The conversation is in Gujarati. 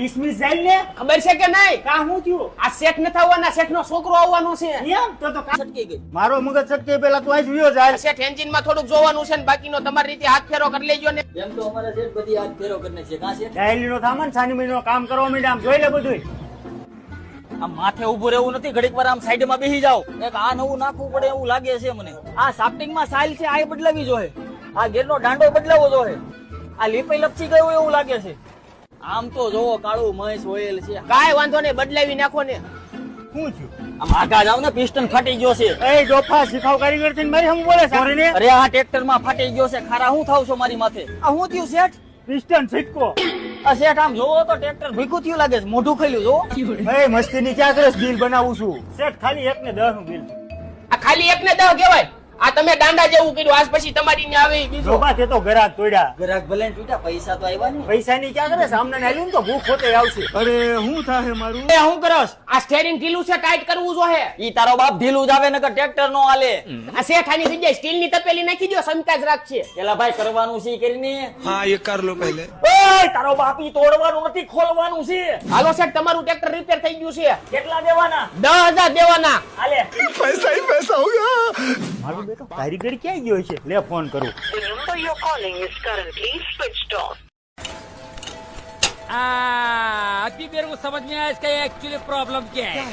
કિસમિસ જાય ને ખબર છે કે નહીં? કા હું થયું? આ શેઠ નથી આવવાના શેઠ નો છોકરો આવવાનો છે. એમ? તો તો કા- છટકી ગઈ. મારો મગજ છટકી પેલા તું આજ વિયો જાય. શેઠ એન્જિનમાં થોડુંક જોવાનું છે ને બાકીનો તમારી રીતે હાથ ફેરો કરી લેજો ને. એમ તો અમારે શેઠ બધી હાથ ફેરો કરીને છે. કા શેઠ? ડાયલી નો થામન સાની મહિનો કામ કરવા માંડ્યા આમ જોઈ લે બધું આમ માથે ઉભું રહેવું નથી ઘડીક વાર આમ સાઈડમાં બેસી જાવ એક આ નવું નાખવું પડે એવું લાગે છે મને. આ સાફ્ટિંગમાં સાઇલ છે આ બદલાવી જોઈએ આ ગેરનો દાંડો બદલાવો જોઈએ આ લીપે લપસી ગયું એવું લાગે છે. આમ તો જોવો કાળું મહેશ ઓઇલ છે. કાઈ વાંધો નહીં બદલાવી નાખો ને. શું છું? આમ આગા જાવ ને પિસ્ટન ફાટી ગયો છે. એ ડોફા શીખાવ કારીગર થઈને મારી હમ બોલે છે ને અરે આ ટ્રેક્ટરમાં ફાટી ગયો છે. ખારા હું થાવ છો મારી માથે? આ હું થયું શેઠ? પિસ્ટન છટકો આ શેઠ આમ જોવો તો ટ્રેક્ટર ભીખું થયું લાગે છે. મોઢું ખલ્યું જો એ મસ્તી ની ક્યાં કરે બિલ બનાવું છું? શેઠ ખાલી એક ને દસનું બિલ. આ ખાલી એક ને દસ કહેવાય. આ તમે દાંડા જેવું કર્યું. આજ પછી તમારી ને આવી બીજો. બા તો ગરાક તોડ્યા. ગરાક ભલે તોડ્યા પૈસા તો આવ્યા નહીં. પૈસા ની ક્યાં કરે? સામને ને આલ્યું તો ભૂખ હોતે આવશે. અરે હું થાહે મારું? એ હું કરસ આ સ્ટેરિંગ ઢીલું છે ટાઈટ કરવું જો ઈ તારો બાપ ઢીલું જ નકર ટ્રેક્ટર નો હાલે. આ શેઠાની જગ્યાએ સ્ટીલની તપેલી નાખી દો સમકાજ રાખશે પેલા ભાઈ કરવાનું છે કરીને. હા એ કર લો પહેલે. ઓય તારો બાપ ઈ તોડવાનું નથી ખોલવાનું છે. હાલો શેઠ તમારું ટ્રેક્ટર રિપેર થઈ ગયું છે. કેટલા દેવાના? 10000 દેવાના. હાલે પૈસા મારું બેટો કારીગર ક્યાં ગયો છે લે ફોન કરું The number you're calling is currently switched off. आ, अभी मेरे को समझ में आया इसका एक्चुअली प्रॉब्लम क्या है